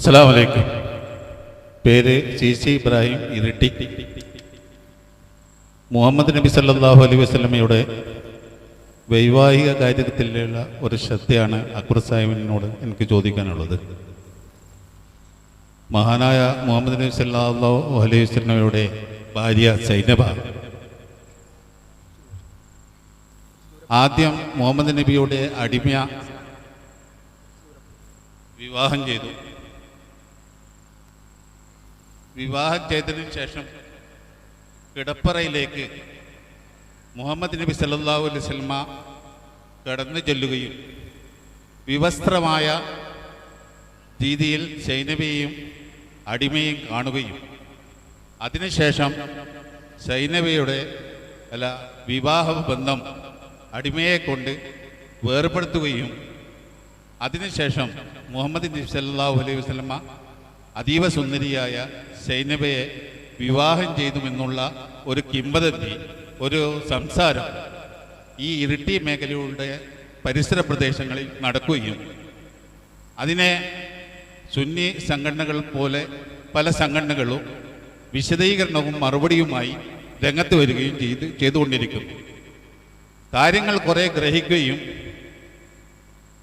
അസ്സലാം വലൈക്കും പേര് സി സി ഇബ്രാഹിം ഇരിട്ടി. മുഹമ്മദ് നബി സല്ലാഹു അലൈഹി വസ്ലമയുടെ വൈവാഹിക കാര്യത്തിലുള്ള ഒരു ശ്രദ്ധയാണ് അക്ബർ സാഹിബിനോട് എനിക്ക് ചോദിക്കാനുള്ളത്. മഹാനായ മുഹമ്മദ് നബി സല്ലാഹു അലൈഹി വസ്ലമയുടെ ഭാര്യ സൈനബ. ആദ്യം മുഹമ്മദ് നബിയുടെ അടിമ വിവാഹം ചെയ്തു. വിവാഹം ചെയ്തതിനു ശേഷം കിടപ്പറയിലേക്ക് മുഹമ്മദ് നബി സല്ലല്ലാഹു അലൈഹി വസല്ലമ കടന്നു ചെല്ലുകയും വിവസ്ത്രമായ രീതിയിൽ സൈനബിയെയും അടിമയും കാണുകയും. അതിനുശേഷം സൈനബിയുടെ അല്ല വിവാഹ ബന്ധം അടിമയെ കൊണ്ട് വേർപെടുത്തുകയും അതിനുശേഷം മുഹമ്മദ് നബി സല്ലല്ലാഹു അലൈഹി വസല്ലമ അതീവ സുന്ദരിയായ സൈനബയെ വിവാഹം ചെയ്തുമെന്നുള്ള ഒരു കിംവദന്തി ഒരു സംസാരം ഈ ഇരിട്ടി മേഖലയുടെ പരിസര പ്രദേശങ്ങളിൽ നടക്കുകയും അതിനെ സുന്നി സംഘടനകൾ പോലെ പല സംഘടനകളും വിശദീകരണവും മറുപടിയുമായി രംഗത്ത് വരികയും ചെയ്ത് ചെയ്തുകൊണ്ടിരിക്കുന്നു. കാര്യങ്ങൾ കുറേ ഗ്രഹിക്കുകയും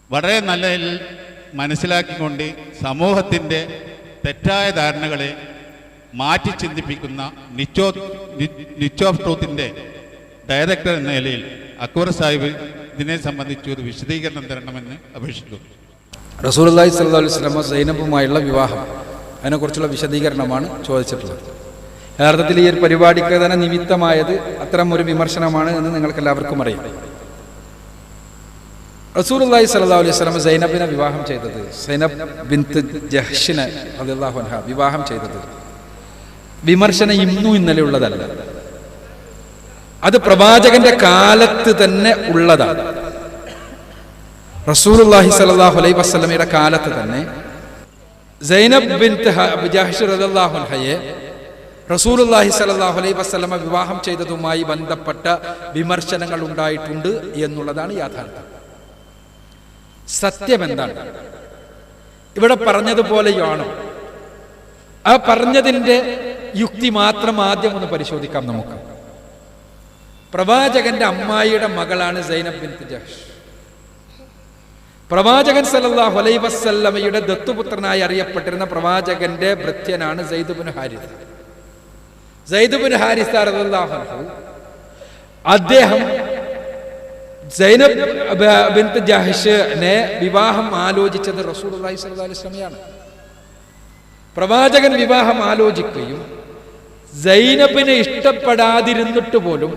വളരെ നല്ല മനസ്സിലാക്കിക്കൊണ്ട് സമൂഹത്തിന്റെ തെറ്റായ ധാരണകളെ മാറ്റി ചിന്തിപ്പിക്കുന്ന നിച്ചോ നിച്ച് ഓഫ് ട്രൂത്തിന്റെ ഡയറക്ടർ എന്ന നിലയിൽ അക്ബർ സാഹിബ് ഇതിനെ സംബന്ധിച്ച് ഒരു വിശദീകരണം തരണമെന്ന് അപേക്ഷിക്കുന്നു. റസൂലി സല്ലാ അലൈഹി സ്വലമ സൈനബുമായുള്ള വിവാഹം. അതിനെക്കുറിച്ചുള്ള വിശദീകരണമാണ് ചോദിച്ചിട്ടുള്ളത്. യഥാർത്ഥത്തിൽ ഈ ഒരു പരിപാടിക്ക് തന്നെ നിമിത്തമായത് അത്തരം ഒരു വിമർശനമാണ് എന്ന് നിങ്ങൾക്ക് എല്ലാവർക്കും അറിയാം. അള്ളാഹി സല്ലാ അലൈഹി സ്വലാമ സൈനബിനെ വിവാഹം ചെയ്തത്. സൈനബ് ബിന്ത് ജഹ്ഷിനെ അള്ളാഹു അൻഹ വിവാഹം ചെയ്തത്. വിമർശനം ഇന്നും ഇന്നലെ ഉള്ളതല്ല. അത് പ്രവാചകന്റെ കാലത്ത് തന്നെ ഉള്ളതാണ്. റസൂലുള്ളാഹി സലാഹു അലൈഹി വസ്ലമയുടെ കാലത്ത് തന്നെ സൈനബ് ബിൻത് ജഹ്ഷ് അൻഹയെ റസൂലുള്ളാഹി സ്വല്ലല്ലാഹു അലൈഹി വസല്ലമ വിവാഹം ചെയ്തതുമായി ബന്ധപ്പെട്ട വിമർശനങ്ങൾ ഉണ്ടായിട്ടുണ്ട് എന്നുള്ളതാണ് യാഥാർത്ഥ്യം. സത്യം എന്താണ് ഇവിടെ പറഞ്ഞതുപോലെയാണ് ആ പറഞ്ഞതിന്റെ യുക്തി മാത്രം ആദ്യം ഒന്ന് പരിശോധിക്കാം നമുക്ക്. പ്രവാചകന്റെ അമ്മായിയുടെ മകളാണ് സൈനബ് ബിൻ ജഹ്ഷ്. പ്രവാചകൻ സല്ലല്ലാഹു അലൈഹി വസല്ലമയുടെ ദത്തുപുത്രനായി അറിയപ്പെട്ടിരുന്ന പ്രവാചകന്റെ ഭൃത്യനാണ് സൈദുബിൻ ഹാരിസ്. സൈദുബിൻ ഹാരിസ് അദ്ദേഹം സൈനബ് ബിൻത് ജഹ്ഷിനെ വിവാഹം ആലോചിച്ചത് സ്വല്ലല്ലാഹു അലൈഹി വസല്ലമയാണ് പ്രവാചകൻ വിവാഹം ആലോചിക്കുകയും സൈനബിനെ ഇഷ്ടപ്പെടാതിരുന്നിട്ട് പോലും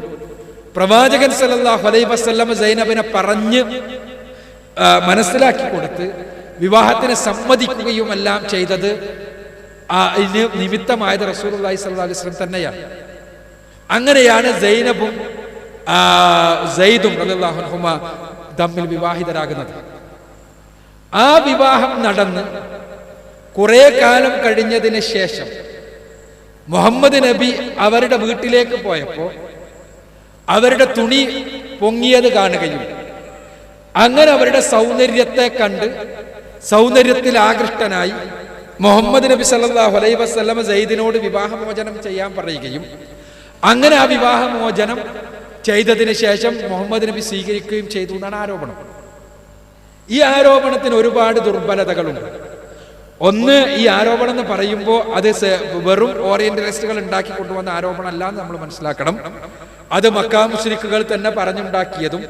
പ്രവാചകൻ സല്ലല്ലാഹു അലൈഹി വസല്ലം സൈനബിനെ പറഞ്ഞ് മനസ്സിലാക്കി കൊടുത്ത് വിവാഹത്തിന് സമ്മതിക്കുകയും എല്ലാം ചെയ്തത് അതിന് നിമിത്തമായത് റസൂൽ അള്ളഹി സ്വല്ലാ അലൈഹി സ്വലം തന്നെയാണ്. അങ്ങനെയാണ് സൈനബും സൈദും അല്ലാഹുഹുമ തമ്മിൽ വിവാഹിതരാകുന്നത്. ആ വിവാഹം നടന്ന് കുറെ കാലം കഴിഞ്ഞതിന് ശേഷം മുഹമ്മദ് നബി അവരുടെ വീട്ടിലേക്ക് പോയപ്പോൾ അവരുടെ തുണി പൊങ്ങിയത് കാണുകയും അങ്ങനെ അവരുടെ സൗന്ദര്യത്തെ കണ്ട് സൗന്ദര്യത്തിൽ ആകൃഷ്ടനായി മുഹമ്മദ് നബി സല്ലല്ലാഹു അലൈഹി വസ്ലമ സയ്യിദിനോട് വിവാഹമോചനം ചെയ്യാൻ പറയുകയും അങ്ങനെ ആ വിവാഹമോചനം ചെയ്തതിന് ശേഷം മുഹമ്മദ് നബി സ്വീകരിക്കുകയും ചെയ്തു എന്നാണ് ആരോപണം. ഈ ആരോപണത്തിന് ഒരുപാട് ദുർബലതകളുണ്ട് ഒന്ന് ഈ ആരോപണം എന്ന് പറയുമ്പോൾ അത് വെറും ഓറിയന്റലിസ്റ്റുകൾ ഉണ്ടാക്കി കൊണ്ടുവന്ന ആരോപണമല്ല എന്ന് നമ്മൾ മനസ്സിലാക്കണം. അത് മക്കാ മുസ്ലിക്കുകൾ തന്നെ പറഞ്ഞുണ്ടാക്കിയതും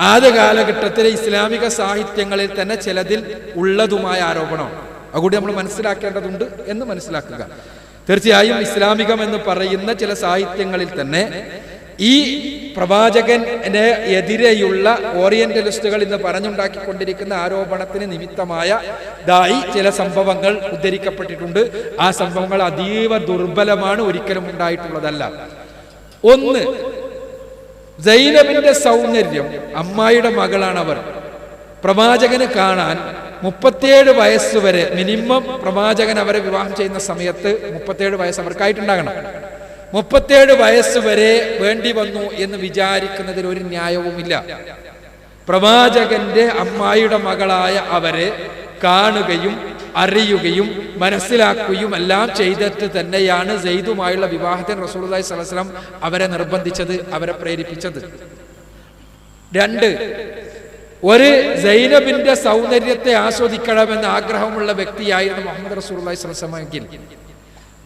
ആദ്യ കാലഘട്ടത്തിലെ ഇസ്ലാമിക സാഹിത്യങ്ങളിൽ തന്നെ ചിലതിൽ ഉള്ളതുമായ ആരോപണം. അതുകൂടി നമ്മൾ മനസ്സിലാക്കേണ്ടതുണ്ട് എന്ന് മനസ്സിലാക്കുക. തീർച്ചയായും ഇസ്ലാമികം എന്ന് പറയുന്ന ചില സാഹിത്യങ്ങളിൽ തന്നെ ഈ പ്രവാചകന്റെ എതിരെയുള്ള ഓറിയന്റലിസ്റ്റുകൾ ഇന്ന് പറഞ്ഞുണ്ടാക്കിക്കൊണ്ടിരിക്കുന്ന ആരോപണത്തിന് നിമിത്തമായ ഇതായി ചില സംഭവങ്ങൾ ഉദ്ധരിക്കപ്പെട്ടിട്ടുണ്ട്. ആ സംഭവങ്ങൾ അതീവ ദുർബലമാണ് ഒരിക്കലും ഉണ്ടായിട്ടുള്ളതല്ല. ഒന്ന് സൈനബിന്റെ സൗന്ദര്യം അമ്മായിയുടെ മകളാണ് അവർ പ്രവാചകന് കാണാൻ മുപ്പത്തിയേഴ് വയസ്സ് വരെ മിനിമം പ്രവാചകൻ അവരെ വിവാഹം ചെയ്യുന്ന സമയത്ത് മുപ്പത്തിയേഴ് വയസ്സ് അവർക്കായിട്ടുണ്ടാകണം. മുപ്പത്തേഴ് വയസ്സ് വരെ വേണ്ടി വന്നു എന്ന് വിചാരിക്കുന്നതിൽ ഒരു ന്യായവുമില്ല. പ്രവാചകന്റെ അമ്മായിയുടെ മകളായ അവരെ കാണുകയും അറിയുകയും മനസ്സിലാക്കുകയും എല്ലാം ചെയ്തിട്ട് തന്നെയാണ് ജെയ്തുമായുള്ള വിവാഹത്തിന് റസൂലുള്ളാഹി സലസ്ലം അവരെ നിർബന്ധിച്ചത് അവരെ പ്രേരിപ്പിച്ചത്. രണ്ട് ഒരു സൈനബിന്റെ സൗന്ദര്യത്തെ ആസ്വദിക്കണമെന്ന് ആഗ്രഹമുള്ള വ്യക്തിയായിരുന്നു മുഹമ്മദ് വസല്ലം എങ്കിൽ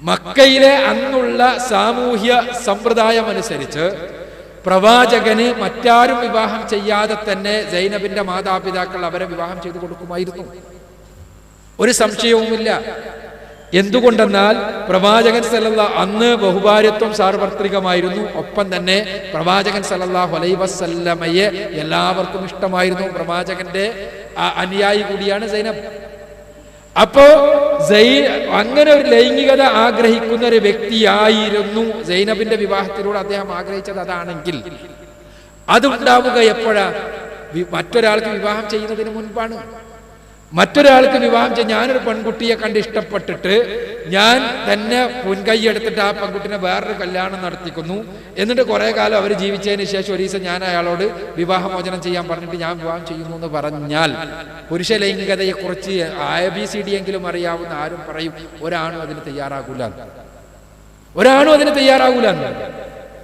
മക്കയിലെ അന്നുള്ള സാമൂഹ്യ സമ്പ്രദായം അനുസരിച്ച് പ്രവാചകന് മറ്റാരും വിവാഹം ചെയ്യാതെ തന്നെ ജൈനബിന്റെ മാതാപിതാക്കൾ അവരെ വിവാഹം ചെയ്തു കൊടുക്കുമായിരുന്നു. ഒരു സംശയവുമില്ല. എന്തുകൊണ്ടെന്നാൽ പ്രവാചകൻ സലല്ല അന്ന് ബഹുഭാര്യത്വം സാർവത്രികമായിരുന്നു. ഒപ്പം തന്നെ പ്രവാചകൻ സല്ലല്ലാഹു അലൈഹി വസല്ലമയെ എല്ലാവർക്കും ഇഷ്ടമായിരുന്നു. പ്രവാചകന്റെ അനുയായി കൂടിയാണ് സൈനബ്. അപ്പോ അങ്ങനെ ഒരു ലൈംഗികത ആഗ്രഹിക്കുന്ന ഒരു വ്യക്തിയായിരുന്നു സൈനബിന്റെ വിവാഹത്തിലൂടെ അദ്ദേഹം ആഗ്രഹിച്ചത് അതാണെങ്കിൽ. അതുണ്ടാവുക എപ്പോഴാ? മറ്റൊരാൾക്ക് വിവാഹം ചെയ്യുന്നതിന് മുൻപാണ്. മറ്റൊരാൾക്ക് വിവാഹം ചെയ്യാൻ ഞാനൊരു പെൺകുട്ടിയെ കണ്ട് ഇഷ്ടപ്പെട്ടിട്ട് ഞാൻ തന്നെ മുൻകൈ എടുത്തിട്ട് ആ പെൺകുട്ടിനെ വേറൊരു കല്യാണം നടത്തിക്കുന്നു. എന്നിട്ട് കുറെ കാലം അവർ ജീവിച്ചതിന് ശേഷം ഒരു ദിവസം ഞാൻ അയാളോട് വിവാഹമോചനം ചെയ്യാൻ പറഞ്ഞിട്ട് ഞാൻ വിവാഹം ചെയ്യുന്നു എന്ന് പറഞ്ഞാൽ പുരുഷ ലൈംഗികതയെ കുറിച്ച് ഐ ബി സി ഡി എങ്കിലും അറിയാവുന്ന ആരും പറയും ഒരാണും അതിന് തയ്യാറാകൂല. ഒരാണും അതിന് തയ്യാറാകൂല.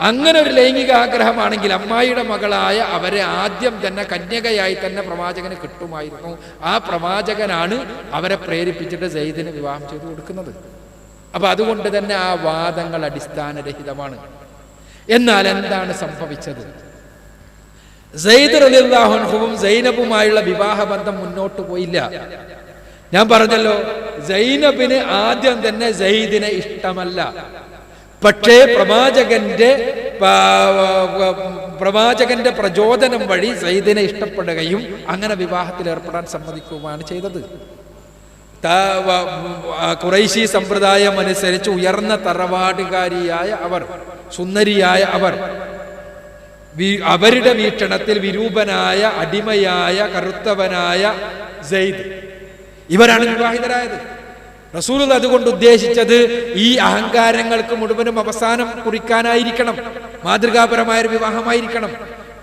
അങ്ങനെ ഒരു ലൈംഗിക ആഗ്രഹമാണെങ്കിൽ അമ്മായിയുടെ മകളായ അവരെ ആദ്യം തന്നെ കന്യകയായി തന്നെ പ്രവാചകന് കിട്ടുമായിരുന്നു. ആ പ്രവാചകനാണ് അവരെ പ്രേരിപ്പിച്ചിട്ട് സെയ്ദിന് വിവാഹം ചെയ്തു കൊടുക്കുന്നത്. അപ്പൊ അതുകൊണ്ട് തന്നെ ആ വാദങ്ങൾ അടിസ്ഥാനരഹിതമാണ്. എന്നാൽ എന്താണ് സംഭവിച്ചത്? സെയ്ദ് റലിള്ളാഹുൻഹുവും സൈനബുമായുള്ള വിവാഹബന്ധം മുന്നോട്ട് പോയില്ല. ഞാൻ പറഞ്ഞല്ലോ സൈനബിന് ആദ്യം തന്നെ സെയ്ദിനെ ഇഷ്ടമല്ല. പക്ഷേ പ്രവാചകന്റെ പ്രവാചകന്റെ പ്രചോദനം വഴി സൈദിനെ ഇഷ്ടപ്പെടുകയും അങ്ങനെ വിവാഹത്തിൽ ഏർപ്പെടാൻ സമ്മതിക്കുകയുമാണ് ചെയ്തത്. കുറൈശി സമ്പ്രദായം അനുസരിച്ച് ഉയർന്ന തറവാടുകാരിയായ അവർ സുന്ദരിയായ അവർ അവരുടെ വീക്ഷണത്തിൽ വിരൂപനായ അടിമയായ കറുത്തവനായ സെയ്ദ് ഇവരാണ് വിവാഹിതരായത്. റസൂൽ അതുകൊണ്ട് ഉദ്ദേശിച്ചത് ഈ അഹങ്കാരങ്ങൾക്ക് മുഴുവനും അവസാനം കുറിക്കാനായിരിക്കണം. മാതൃകാപരമായ ഒരു വിവാഹമായിരിക്കണം.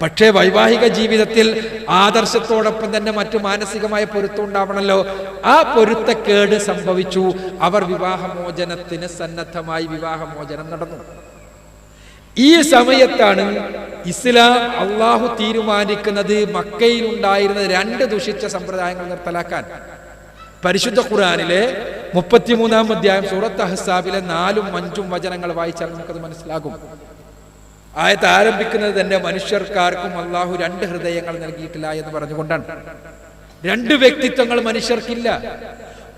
പക്ഷേ വൈവാഹിക ജീവിതത്തിൽ ആദർശത്തോടൊപ്പം തന്നെ മറ്റു മാനസികമായ പൊരുത്തം ഉണ്ടാവണമല്ലോ ആ പൊരുത്തക്കേട് സംഭവിച്ചു. അവർ വിവാഹമോചനത്തിന് സന്നദ്ധമായി വിവാഹമോചനം നടന്നു. ഈ സമയത്താണ് ഇസ്ലാം അള്ളാഹു തീരുമാനിക്കുന്നത് മക്കയിൽ ഉണ്ടായിരുന്ന രണ്ട് ദുഷിച്ച സമ്പ്രദായങ്ങൾ നിർത്തലാക്കാൻ. പരിശുദ്ധ ഖുർആനിലെ മുപ്പത്തിമൂന്നാം അധ്യായം സൂറത്ത് അഹ്സാബിലെ നാലും അഞ്ചും വചനങ്ങൾ വായിച്ചാൽ നമുക്കത് മനസ്സിലാകും. ആയത്ത് ആരംഭിക്കുന്നത് തന്നെ മനുഷ്യർക്കാർക്കും അള്ളാഹു രണ്ട് ഹൃദയങ്ങൾ നൽകിയിട്ടില്ല എന്ന് പറഞ്ഞുകൊണ്ടാണ്. രണ്ട് വ്യക്തിത്വങ്ങൾ മനുഷ്യർക്കില്ല.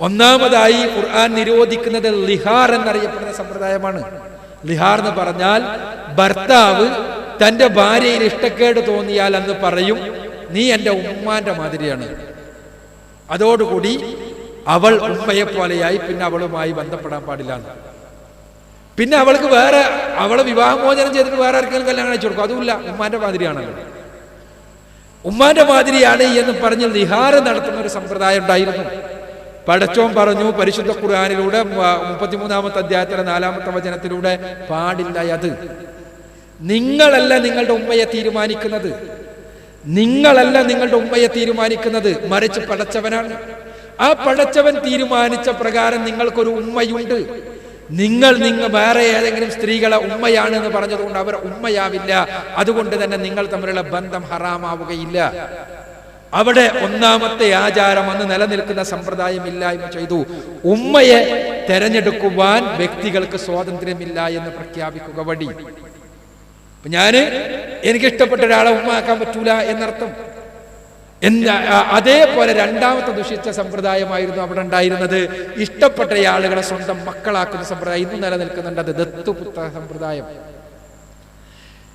ഒന്നാമതായി ഖുർആൻ നിരോധിക്കുന്നത് ലിഹാർ എന്നറിയപ്പെടുന്ന സമ്പ്രദായമാണ്. ലിഹാർ എന്ന് പറഞ്ഞാൽ ഭർത്താവ് തന്റെ ഭാര്യയിൽ ഇഷ്ടക്കേട് തോന്നിയാൽ അന്ന് പറയും നീ എന്റെ ഉമ്മാന്റെ മാതിരിയാണ്. അതോടുകൂടി അവൾ ഉമ്മയെ പോലെയായി പിന്നെ അവളുമായി ബന്ധപ്പെടാൻ പാടില്ല പിന്നെ അവൾക്ക് വേറെ അവളെ വിവാഹമോചനം ചെയ്തിട്ട് വേറെ ആർക്കെങ്കിലും കല്യാണം കഴിച്ചു കൊടുക്കും? അതുമില്ല. ഉമ്മാന്റെ മാതിരിയാണല്ലോ. ഉമ്മാന്റെ മാതിരിയാണ് എന്ന് പറഞ്ഞ് നിഹാരം നടത്തുന്ന ഒരു സമ്പ്രദായം ഉണ്ടായിരുന്നു. പടച്ചോൻ പറഞ്ഞു പരിശുദ്ധ ഖുർആാനിലൂടെ മുപ്പത്തിമൂന്നാമത്തെ അധ്യായത്തിലെ നാലാമത്തെ വചനത്തിലൂടെ പാടില്ല അത്. നിങ്ങളല്ല നിങ്ങളുടെ ഉമ്മയെ തീരുമാനിക്കുന്നത്. നിങ്ങളല്ല നിങ്ങളുടെ ഉമ്മയെ തീരുമാനിക്കുന്നത്. മറിച്ച് പടച്ചവനാണ്. ആ പടച്ചവൻ തീരുമാനിച്ച പ്രകാരം നിങ്ങൾക്കൊരു ഉമ്മയുണ്ട്. നിങ്ങൾ നിങ്ങൾ വേറെ ഏതെങ്കിലും സ്ത്രീകളെ ഉമ്മയാണ് എന്ന് പറഞ്ഞതുകൊണ്ട് അവർ ഉമ്മയാവില്ല. അതുകൊണ്ട് തന്നെ നിങ്ങൾ തമ്മിലുള്ള ബന്ധം ഹറാമാവുകയില്ല. അവിടെ ഒന്നാമത്തെ ആചാരം അന്ന് നിലനിൽക്കുന്ന ഇല്ലായ്മ ചെയ്തു. ഉമ്മയെ തെരഞ്ഞെടുക്കുവാൻ വ്യക്തികൾക്ക് സ്വാതന്ത്ര്യമില്ല എന്ന് പ്രഖ്യാപിക്കുക വഴി. ഞാൻ എനിക്കിഷ്ടപ്പെട്ട ഒരാളെ ഉമ്മയാക്കാൻ പറ്റൂല എന്നർത്ഥം. എന്താ അതേപോലെ രണ്ടാമത്തെ ദുഷിച്ച സമ്പ്രദായമായിരുന്നു അവിടെ ഉണ്ടായിരുന്നത്. ഇഷ്ടപ്പെട്ട ആളുകളെ സ്വന്തം മക്കളാക്കുന്ന സമ്പ്രദായം. ഇന്ന് നിലനിൽക്കുന്നുണ്ട് അത് ദത്തുപുത്ര സമ്പ്രദായം.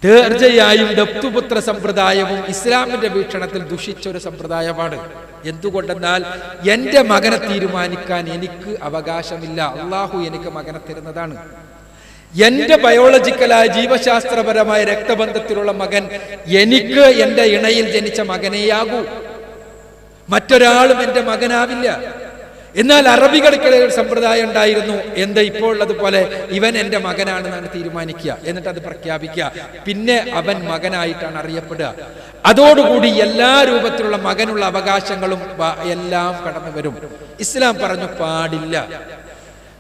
തീർച്ചയായും ദത്തുപുത്ര സമ്പ്രദായവും ഇസ്ലാമിന്റെ വീക്ഷണത്തിൽ ദുഷിച്ച ഒരു സമ്പ്രദായമാണ്. എന്തുകൊണ്ടെന്നാൽ എന്റെ മകനെ തീരുമാനിക്കാൻ എനിക്ക് അവകാശമില്ല. അള്ളാഹു എനിക്ക് മകനെ തരുന്നതാണ്. എന്റെ ബയോളജിക്കലായ ജീവശാസ്ത്രപരമായ രക്തബന്ധത്തിലുള്ള മകൻ എനിക്ക് എന്റെ ഇണയിൽ ജനിച്ച മകനെയാകൂ. മറ്റൊരാളും എന്റെ മകനാവില്ല. എന്നാൽ അറബികൾക്കിടയിൽ ഒരു സമ്പ്രദായം ഉണ്ടായിരുന്നു. എന്ത് ഇപ്പോൾ ഉള്ളതുപോലെ ഇവൻ എന്റെ മകനാണെന്നാണ് തീരുമാനിക്കുക. എന്നിട്ട് അത് പ്രഖ്യാപിക്കുക. പിന്നെ അവൻ മകനായിട്ടാണ് അറിയപ്പെടുക. അതോടുകൂടി എല്ലാ രൂപത്തിലുള്ള മകനുള്ള അവകാശങ്ങളും എല്ലാം കടന്നു വരും ഇസ്ലാം പറഞ്ഞു പാടില്ല.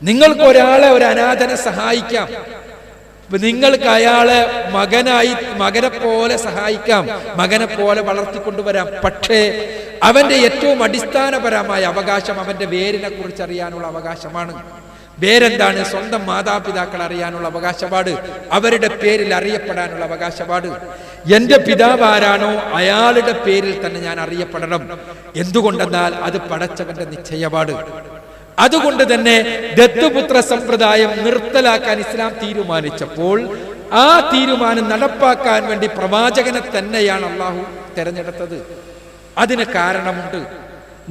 നിങ്ങൾക്ക് ഒരാളെ ഒരു അനാഥനെ സഹായിക്കാം. നിങ്ങൾക്ക് അയാളെ മകനായി മകനെ പോലെ സഹായിക്കാം. മകനെ പോലെ വളർത്തിക്കൊണ്ടുവരാം. പക്ഷേ അവന്റെ ഏറ്റവും അടിസ്ഥാനപരമായ അവകാശം അവന്റെ വേരിനെ കുറിച്ച് അറിയാനുള്ള അവകാശമാണ്. വേരെന്താണ്? സ്വന്തം മാതാപിതാക്കൾ അറിയാനുള്ള അവകാശപാട്. അവരുടെ പേരിൽ അറിയപ്പെടാനുള്ള അവകാശപാട്. എന്റെ പിതാവ് ആരാണോ അയാളുടെ പേരിൽ തന്നെ ഞാൻ അറിയപ്പെടണം. എന്തുകൊണ്ടെന്നാൽ അത് പടച്ചവന്റെ നിശ്ചയപാട്. അതുകൊണ്ട് തന്നെ ദത്തുപുത്ര സമ്പ്രദായം നിർത്തലാക്കാൻ ഇസ്ലാം തീരുമാനിച്ചപ്പോൾ ആ തീരുമാനം നടപ്പാക്കാൻ വേണ്ടി പ്രവാചകനെ തന്നെയാണ് അള്ളാഹു തെരഞ്ഞെടുത്തത്. അതിന് കാരണമുണ്ട്.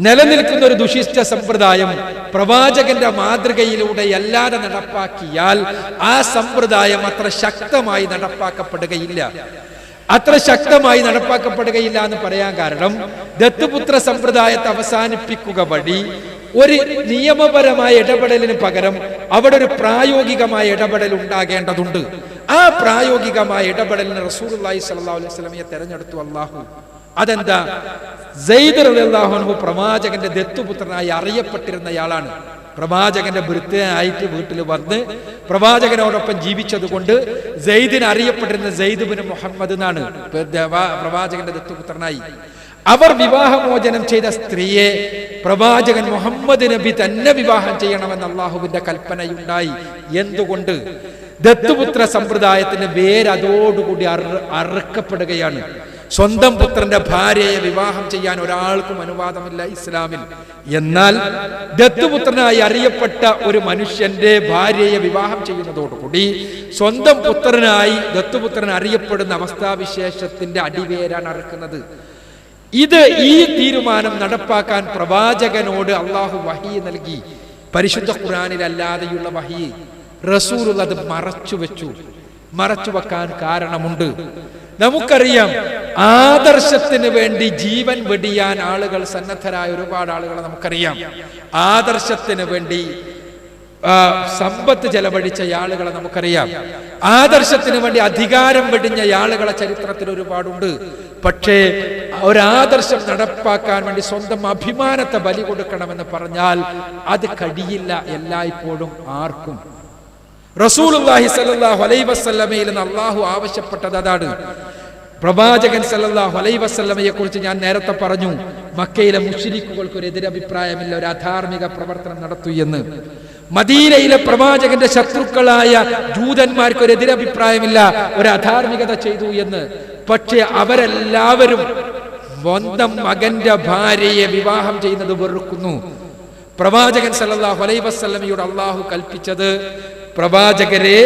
നിലനിൽക്കുന്ന ഒരു ദുഷിഷ്ട സമ്പ്രദായം പ്രവാചകന്റെ മാതൃകയിലൂടെ അല്ലാതെ നടപ്പാക്കിയാൽ ആ സമ്പ്രദായം അത്ര ശക്തമായി നടപ്പാക്കപ്പെടുകയില്ല. അത്ര ശക്തമായി നടപ്പാക്കപ്പെടുകയില്ല എന്ന് പറയാൻ കാരണം ദത്തുപുത്ര സമ്പ്രദായത്തെ അവസാനിപ്പിക്കുക വഴി ഒരു നിയമപരമായ ഇടപെടലിന് പകരം അവിടെ ഒരു പ്രായോഗികമായ ഇടപെടൽ ഉണ്ടാകേണ്ടതുണ്ട്. ആ പ്രായോഗികമായ ഇടപെടലിന് റസൂലുള്ളാഹി സ്വല്ലല്ലാഹു അലൈഹി വസല്ലമയെ തെരഞ്ഞെടുത്തു അള്ളാഹു അതെന്താ? റളിയല്ലാഹു അൻഹു പ്രവാചകന്റെ ദത്തുപുത്രനായി അറിയപ്പെട്ടിരുന്നയാളാണ്. പ്രവാചകന്റെ വൃദ്ധനായിട്ട് വീട്ടിൽ വന്ന് പ്രവാചകനോടൊപ്പം ജീവിച്ചത് കൊണ്ട് അറിയപ്പെട്ടിരുന്ന സെയ്ദ് ബിൻ മുഹമ്മദ് എന്നാണ് പ്രവാചകന്റെ ദത്തുപുത്രനായി. അവർ വിവാഹമോചനം ചെയ്ത സ്ത്രീയെ പ്രവാചകൻ മുഹമ്മദ് നബി തന്നെ വിവാഹം ചെയ്യണമെന്ന് അള്ളാഹുവിന്റെ കൽപ്പനയുണ്ടായി. എന്തുകൊണ്ട്? ദത്തുപുത്ര സമ്പ്രദായത്തിന്റെ വേര് അതോടുകൂടി അറ- അറുക്കപ്പെടുകയാണ്. സ്വന്തം പുത്രന്റെ ഭാര്യയെ വിവാഹം ചെയ്യാൻ ഒരാൾക്കും അനുവാദമില്ല ഇസ്ലാമിൽ. എന്നാൽ ദത്തുപുത്രനായി അറിയപ്പെട്ട ഒരു മനുഷ്യന്റെ ഭാര്യയെ വിവാഹം ചെയ്യുന്നതോടുകൂടി സ്വന്തം പുത്രനായി ദത്തുപുത്രൻ അറിയപ്പെടുന്ന അവസ്ഥാവിശേഷത്തിന്റെ അടിവേരാണ് അറുക്കുന്നത്. ഇത് ഈ തീരുമാനം നടപ്പാക്കാൻ പ്രവാചകനോട് അള്ളാഹു വഹി നൽകി. പരിശുദ്ധ ഖുറാനിലല്ലാതെയുള്ള വഹി റസൂൽ അത് മറച്ചു വെച്ചു. മറച്ചു വെക്കാൻ കാരണമുണ്ട്. നമുക്കറിയാം ആദർശത്തിന് വേണ്ടി ജീവൻ വെടിയാൻ ആളുകൾ സന്നദ്ധരായ ഒരുപാട് ആളുകളെ നമുക്കറിയാം. ആദർശത്തിന് വേണ്ടി സമ്പത്ത് ചെലവഴിച്ച ആളുകളെ നമുക്കറിയാം. ആദർശത്തിന് വേണ്ടി അധികാരം വെടിഞ്ഞ ആളുകളെ ചരിത്രത്തിൽ ഒരുപാടുണ്ട്. പക്ഷേ ഒരാദർശം നടപ്പാക്കാൻ വേണ്ടി സ്വന്തം അഭിമാനത്തെ ബലി കൊടുക്കണമെന്ന് പറഞ്ഞാൽ അത് കഴിയില്ല എല്ലായ്പ്പോഴും ആർക്കും. സല്ലല്ലാഹു അലൈഹി വസല്ലമയിൽ നിന്ന് അള്ളാഹു ആവശ്യപ്പെട്ടത് അതാണ്. പ്രവാചകൻ സല്ലല്ലാഹു അലൈഹി വസ്ലമയെ കുറിച്ച് ഞാൻ നേരത്തെ പറഞ്ഞു മക്കയിലെ മുശ്രിക്കുകൾക്ക് ഒരു എതിരഭിപ്രായമില്ല ഒരു അധാർമിക പ്രവർത്തനം നടത്തു എന്ന്. മദീനയിലെ പ്രവാചകന്റെ ശത്രുക്കളായ ജൂതന്മാർക്ക് ഒരു എതിരഭിപ്രായമില്ല ഒരു അധാർമികത ചെയ്തു എന്ന്. പക്ഷെ അവരെല്ലാവരും സ്വന്തം മകന്റെ ഭാര്യയെ വിവാഹം ചെയ്യുന്നത് വെറുക്കുന്നു. പ്രവാചകൻ സല്ലാഹു അലൈ വസല്ലമയോട് അള്ളാഹു കൽപ്പിച്ചത് പ്രവാചകരെ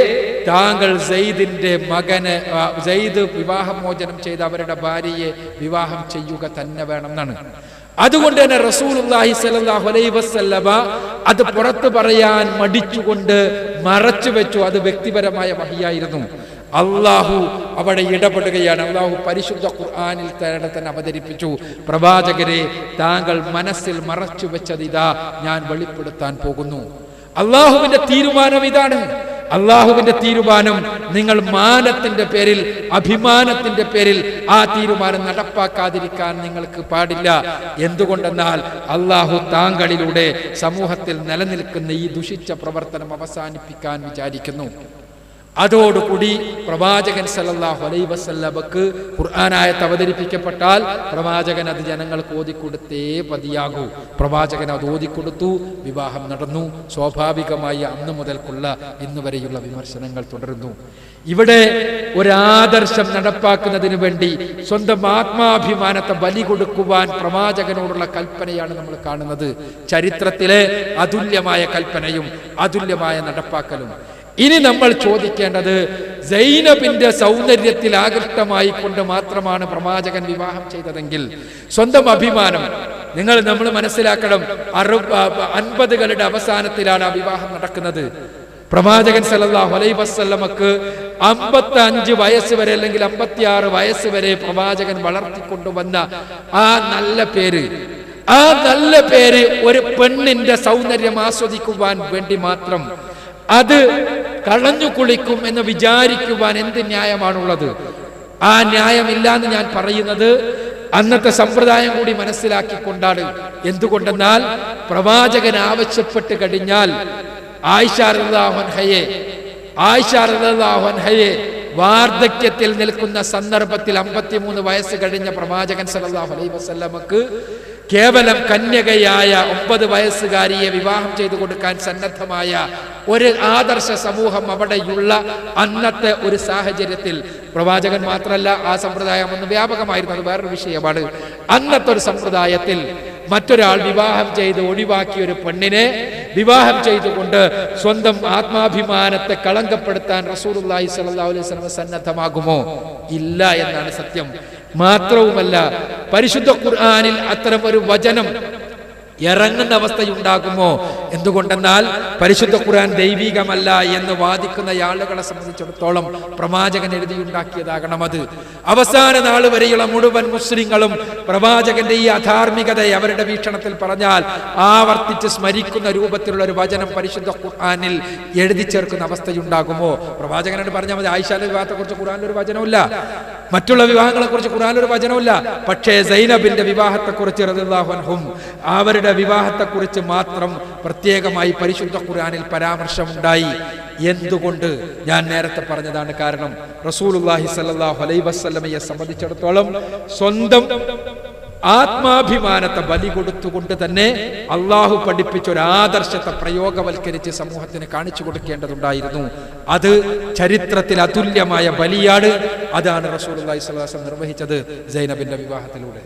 താങ്കൾ സെയ്ദിന്റെ മകന് സെയ്ദ് വിവാഹമോചനം ചെയ്ത് അവരുടെ ഭാര്യയെ വിവാഹം ചെയ്യുക തന്നെ വേണം എന്നാണ് അതുകൊണ്ട് തന്നെ സ്വല്ലല്ലാഹു അലൈഹി വസല്ലമ അത് പുറത്തു പറയാൻ മടിച്ചുകൊണ്ട് മറച്ചു വെച്ചു. അത് വ്യക്തിപരമായ വഹിയായിരുന്നു. അള്ളാഹു അവിടെ ഇടപെടുകയാണ്. അള്ളാഹു പരിശുദ്ധ ഖുർആാനിൽ തന്നെ തന്നെ അവതരിപ്പിച്ചു. പ്രവാചകരെ താങ്കൾ മനസ്സിൽ മറച്ചു വെച്ചത് ഇതാ ഞാൻ വെളിപ്പെടുത്താൻ പോകുന്നു. അള്ളാഹുവിന്റെ തീരുമാനം ഇതാണ്. അള്ളാഹുവിന്റെ തീരുമാനം നിങ്ങൾ മാനത്തിന്റെ പേരിൽ അഭിമാനത്തിന്റെ പേരിൽ ആ തീരുമാനം നടപ്പാക്കാതിരിക്കാൻ നിങ്ങൾക്ക് പാടില്ല. എന്തുകൊണ്ടെന്നാൽ അള്ളാഹു താങ്കളിലൂടെ സമൂഹത്തിൽ നിലനിൽക്കുന്ന ഈ ദുഷിച്ച പ്രവർത്തനം അവസാനിപ്പിക്കാൻ വിചാരിക്കുന്നു. അതോടുകൂടി പ്രവാചകൻ സല്ലല്ലാഹു അലൈ വസല്ലബക്ക് ഖുർആനായത്ത് അവതരിപ്പിക്കപ്പെട്ടാൽ പ്രവാചകൻ അത് ജനങ്ങൾക്ക് ഓതിക്കൊടുത്തേ പതിയാകൂ. പ്രവാചകൻ അത് ഓതിക്കൊടുത്തു വിവാഹം നടന്നു. സ്വാഭാവികമായി അന്ന് മുതൽക്കുള്ള ഇന്ന് വരെയുള്ള വിമർശനങ്ങൾ തുടരുന്നു. ഇവിടെ ഒരാദർശം നടപ്പാക്കുന്നതിന് വേണ്ടി സ്വന്തം ആത്മാഭിമാനത്തെ ബലി കൊടുക്കുവാൻ പ്രവാചകനോടുള്ള കൽപ്പനയാണ് നമ്മൾ കാണുന്നത്. ചരിത്രത്തിലെ അതുല്യമായ കൽപ്പനയും അതുല്യമായ നടപ്പാക്കലും. ഇനി നമ്മൾ ചോദിക്കേണ്ടത് സൈനബിന്റെ സൗന്ദര്യത്തിൽ ആകൃഷ്ടമായി കൊണ്ട് മാത്രമാണ് പ്രവാചകൻ വിവാഹം ചെയ്തതെങ്കിൽ സ്വന്തം അഭിമാനം നിങ്ങൾ നമ്മൾ മനസ്സിലാക്കണം അറു അൻപതുകളുടെ അവസാനത്തിലാണ് ആ വിവാഹം നടക്കുന്നത്. പ്രവാചകൻ സല്ലല്ലാഹു അലൈ വസല്ലമക്ക് അമ്പത്തി അഞ്ച് വയസ്സ് വരെ അല്ലെങ്കിൽ അമ്പത്തിയാറ് വയസ്സ് വരെ പ്രവാചകൻ വളർത്തിക്കൊണ്ടുവന്ന ആ നല്ല പേര് ആ നല്ല പേര് ഒരു പെണ്ണിന്റെ സൗന്ദര്യം ആസ്വദിക്കുവാൻ വേണ്ടി മാത്രം. അത് കളഞ്ഞു കുളിക്കും എന്ന് വിചാരിക്കുവാൻ എന്ത് ന്യായമാണുള്ളത്? ആ ന്യായമില്ല എന്ന് ഞാൻ പറയുന്നത് അന്നത്തെ സമ്പ്രദായം കൂടി മനസ്സിലാക്കിക്കൊണ്ടാണ്. എന്തുകൊണ്ടെന്നാൽ പ്രവാചകൻ ആവശ്യപ്പെട്ട് കഴിഞ്ഞാൽ ആയിഷാർഹയെ ആയിഷാർഹയെ വാർദ്ധക്യത്തിൽ നിൽക്കുന്ന സന്ദർഭത്തിൽ അമ്പത്തിമൂന്ന് വയസ്സ് കഴിഞ്ഞ പ്രവാചകൻ സലഹ് അലൈഹി വസല്ലമക്ക് കേവലം കന്യകയായ ഒമ്പത് വയസ്സുകാരിയെ വിവാഹം ചെയ്തു കൊടുക്കാൻ സന്നദ്ധമായ ഒരു ആദർശ സമൂഹം അവിടെയുള്ള അന്നത്തെ ഒരു സാഹചര്യത്തിൽ. പ്രവാചകൻ മാത്രമല്ല ആ സമ്പ്രദായം ഒന്ന് വ്യാപകമായിരുന്നു. അത് വേറൊരു വിഷയമാണ്. അന്നത്തെ ഒരു സമ്പ്രദായത്തിൽ മറ്റൊരാൾ വിവാഹം ചെയ്ത് ഒഴിവാക്കിയ ഒരു പെണ്ണിനെ വിവാഹം ചെയ്തുകൊണ്ട് സ്വന്തം ആത്മാഭിമാനത്തെ കളങ്കപ്പെടുത്താൻ സ്വല്ലല്ലാഹു അലൈഹി സന്നദ്ധമാകുമോ? ഇല്ല എന്നാണ് സത്യം. മാത്രവുമല്ല പരിശുദ്ധ ഖുർആാനിൽ അത്തരം ഒരു വചനം ഇറങ്ങുന്ന അവസ്ഥയുണ്ടാകുമോ? എന്തുകൊണ്ടെന്നാൽ പരിശുദ്ധ ഖുർആൻ ദൈവികമല്ല എന്ന് വാദിക്കുന്ന ആളുകളെ സംബന്ധിച്ചിടത്തോളം പ്രവാചകൻ എഴുതിയുണ്ടാക്കിയതാകണം അത് അവസാന നാൾ വരെയുള്ള മുഴുവൻ മുസ്ലിങ്ങളും പ്രവാചകന്റെ ഈ അധാർമികതയെ അവരുടെ വീക്ഷണത്തിൽ പറഞ്ഞാൽ ആവർത്തിച്ച് സ്മരിക്കുന്ന രൂപത്തിലുള്ള ഒരു വചനം പരിശുദ്ധ ഖുർആാനിൽ എഴുതി ചേർക്കുന്ന അവസ്ഥയുണ്ടാകുമോ? പ്രവാചകനോട് പറഞ്ഞാൽ മതി ആയിഷാന്റെ വിവാഹത്തെ കുറിച്ച് ഒരു വചനമില്ല മറ്റുള്ള വിവാഹങ്ങളെ കുറിച്ച് ഒരു വചനമില്ല പക്ഷേ സൈനബിന്റെ വിവാഹത്തെ കുറിച്ച് അവരുടെ വിവാഹത്തെ കുറിച്ച് മാത്രം പ്രത്യേകമായി പരിശുദ്ധ ഖുർആാനിൽ പരാമർശമുണ്ടായി. എന്തുകൊണ്ട്? ഞാൻ നേരത്തെ പറഞ്ഞതാണ് കാരണം റസൂലുള്ളാഹി സ്വല്ലല്ലാഹു അലൈഹി വസല്ലമയെ സംബന്ധിച്ചിടത്തോളം സ്വന്തം ആത്മാഭിമാനത്തെ ബലി കൊടുത്തുകൊണ്ട് തന്നെ അള്ളാഹു പഠിപ്പിച്ച ഒരു ആദർശത്തെ പ്രയോഗവൽക്കരിച്ച് സമൂഹത്തിന് കാണിച്ചു കൊടുക്കേണ്ടതുണ്ടായിരുന്നു. അത് ചരിത്രത്തിൽ അതുല്യമായ ബലിയാണ്. അതാണ് റസൂൽ അള്ളാഹി സ്വലാസം നിർവഹിച്ചത് ജൈനബിന്റെ വിവാഹത്തിലൂടെ.